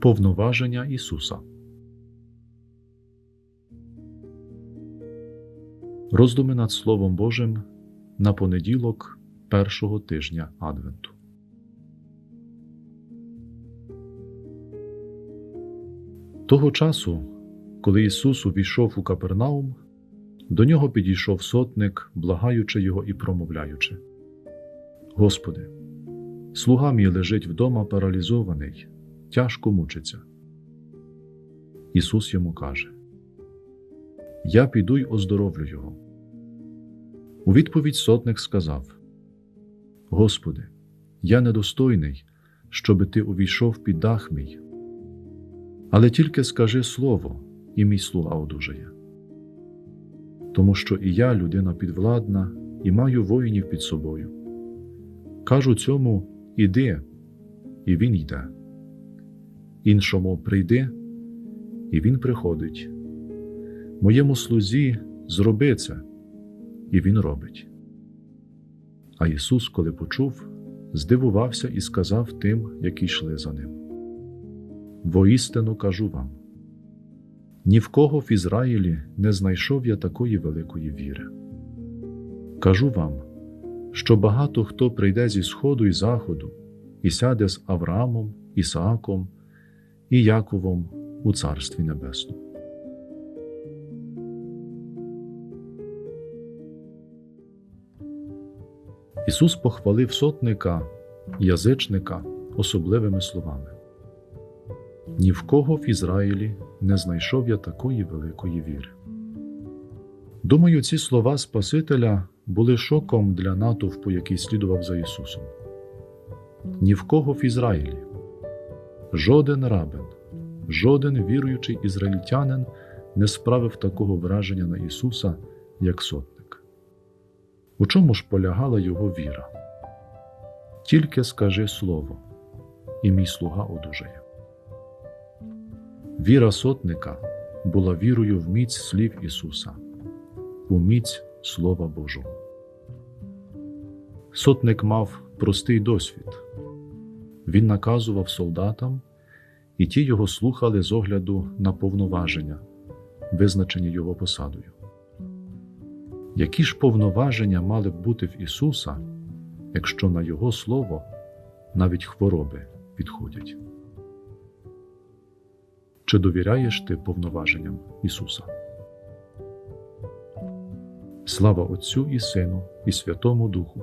Повноваження Ісуса. Роздуми над Словом Божим на понеділок першого тижня Адвенту. Того часу, коли Ісус увійшов у Капернаум, до нього підійшов сотник, благаючи його і промовляючи: Господи, слуга мій лежить вдома паралізований, тяжко мучиться. Ісус йому каже: Я піду й оздоровлю його. У відповідь сотник сказав: Господи, я недостойний, щоби ти увійшов під дах мій. Але тільки скажи слово, і мій слуга одужає. Тому що і я людина підвладна, і маю воїнів під собою. Кажу цьому іди, і він йде. Іншому прийди, і він приходить. Моєму слузі зроби це, і він робить. А Ісус, коли почув, здивувався і сказав тим, які йшли за ним. Воістину кажу вам: ні в кого в Ізраїлі не знайшов я такої великої віри. Кажу вам, що багато хто прийде зі сходу і заходу і сяде з Авраамом, Ісааком і Яковом у Царстві Небесному. Ісус похвалив сотника, язичника особливими словами. Ні в кого в Ізраїлі не знайшов я такої великої віри. Думаю, ці слова Спасителя були шоком для натовпу, який слідував за Ісусом. Ні в кого в Ізраїлі, жоден рабин, жоден віруючий ізраїльтянин не справив такого враження на Ісуса, як сотник. У чому ж полягала його віра? Тільки скажи Слово, і мій слуга одужає. Віра сотника була вірою в міць слів Ісуса, у міць Слова Божого. Сотник мав простий досвід. Він наказував солдатам, і ті його слухали з огляду на повноваження, визначені його посадою. Які ж повноваження мали б бути в Ісуса, якщо на Його Слово навіть хвороби підходять? Чи довіряєш ти повноваженням Ісуса? Слава Отцю і Сину, і Святому Духу,